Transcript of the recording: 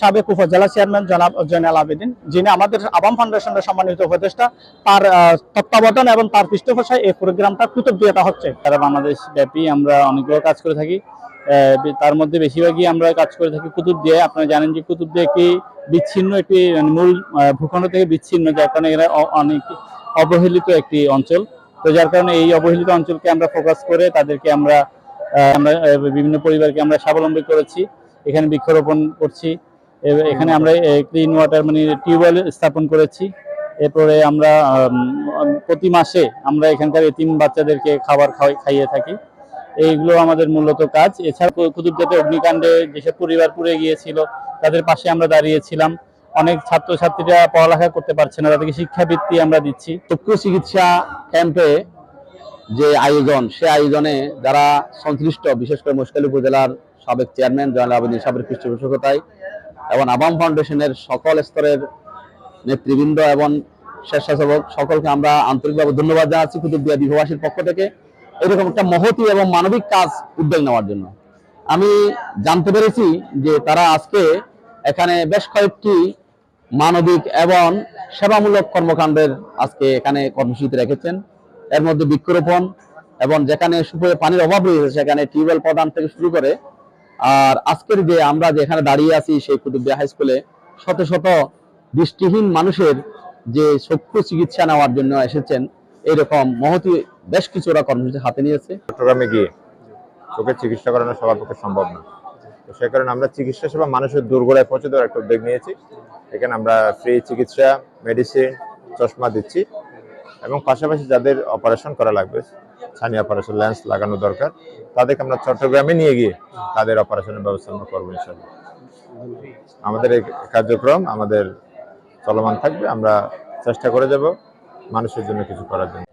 সাবেক উপজেলা চেয়ারম্যান জনাব জয়নাল আবেদিন, যিনি আমাদের আবাম ফাউন্ডেশনের সম্মানিত উপদেষ্টা, তার তত্ত্বাবধান এবং তার পৃষ্ঠপোষায় এই প্রোগ্রামটা কুতুবদিয়াটা হচ্ছে। সারা বাংলাদেশ ব্যাপী আমরা অনেকগুলো কাজ করে থাকি। তার মধ্যে বেশিরভাগই আমরা কাজ করে থাকি কুতুব দিয়ে আপনারা জানেন যে কুতুব দিয়ে একটি বিচ্ছিন্ন একটি মানে মূল ভূখণ্ড থেকে বিচ্ছিন্ন, যার কারণে এরা অনেক অবহেলিত একটি অঞ্চল। তো যার কারণে এই অবহেলিত অঞ্চলকে আমরা ফোকাস করে তাদেরকে আমরা আমরা বিভিন্ন পরিবারকে আমরা স্বাবলম্বী করেছি। এখানে বৃক্ষরোপণ করছি। এখানে আমরা ক্লিন ওয়াটার মানে টিউবওয়েল স্থাপন করেছি। এরপরে আমরা প্রতি মাসে আমরা এখানকার এতিম বাচ্চাদেরকে খাবার খাইয়ে থাকি। এইগুলো আমাদের মূলত কাজ। এছাড়া কু- কুতুবদিয়াতে অগ্নিকাণ্ডে যেসব পরিবার পুড়ে গিয়েছিল, তাদের পাশে আমরা দাঁড়িয়েছিলাম। অনেক ছাত্রছাত্রীরা পড়ালেখা করতে পারছে না, তাদেরকে শিক্ষাবৃত্তি আমরা দিচ্ছি। চক্ষু চিকিৎসা ক্যাম্পে যে আয়োজন, সে আয়োজনে যারা সংশ্লিষ্ট, বিশেষ করে মশকালী উপজেলার সাবেক চেয়ারম্যান জয়নাল আবেদিন সাহেবের পৃষ্ঠপোষকতায় এবং আবাম ফাউন্ডেশনের সকল স্তরের নেতৃবৃন্দ এবং স্বেচ্ছাসেবক সকলকে আমরা আন্তরিকভাবে ধন্যবাদ জানাচ্ছি কুতুবদিয়া বিভাবাসীর পক্ষ থেকে। এরকম একটা মহতি এবং মানবিক কাজ উদ্যোগ নেওয়ার জন্য। আমি জানতে পেরেছি যে তারা আজকে এখানে বেশ কয়েকটি মানবিক এবং সেবামূলক কর্মকাণ্ডের আজকে এখানে কর্মসূচিতে রেখেছেন। এর মধ্যে বৃক্ষরোপণ এবং যেখানে সুপে পানির অভাব রয়েছে, সেখানে টিউবওয়েল প্রদান থেকে শুরু করে আর আজকের যে আমরা যেখানে দাঁড়িয়ে আছি সেই কুতুবদিয়া হাই স্কুলে শত শত দৃষ্টিহীন মানুষের যে চক্ষু চিকিৎসা নেওয়ার জন্য এসেছেন এরকম মহতি বেশ কিছু ওরা কর্মসূচি হাতে নিয়েছে। চট্টগ্রামে গিয়ে চোখের চিকিৎসা করানো সবার পক্ষে সম্ভব না। তো সে কারণে আমরা চিকিৎসা সেবা মানুষের দূরগোড়ায় পৌঁছে দেওয়ার একটা উদ্যোগ নিয়েছি। এখানে আমরা ফ্রি চিকিৎসা মেডিসিন চশমা দিচ্ছি এবং পাশাপাশি যাদের অপারেশন করা লাগবে ছানি অপারেশন লেন্স লাগানো দরকার, তাদেরকে আমরা চট্টগ্রামে নিয়ে গিয়ে তাদের অপারেশনের ব্যবস্থা আমরা করব ইনশাল্লাহ আমাদের এই কার্যক্রম আমাদের চলমান থাকবে, আমরা চেষ্টা করে যাব মানুষের জন্য কিছু করার জন্য।